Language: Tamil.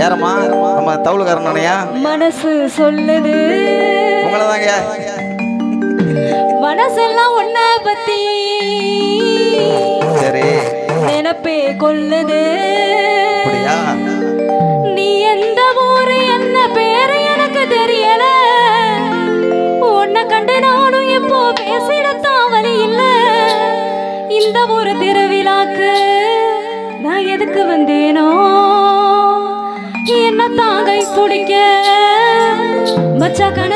யாரம்மா? நம்ம தவுளுக்காரனையா மனசு சொல்லுது. உங்களை தாங்க மனசெல்லாம் ஒன்ன பத்தி சரி. நினைப்பே கொல்லுது அப்படியா? வேணும் என்ன தாங்கை பிடிக்க மச்சா கண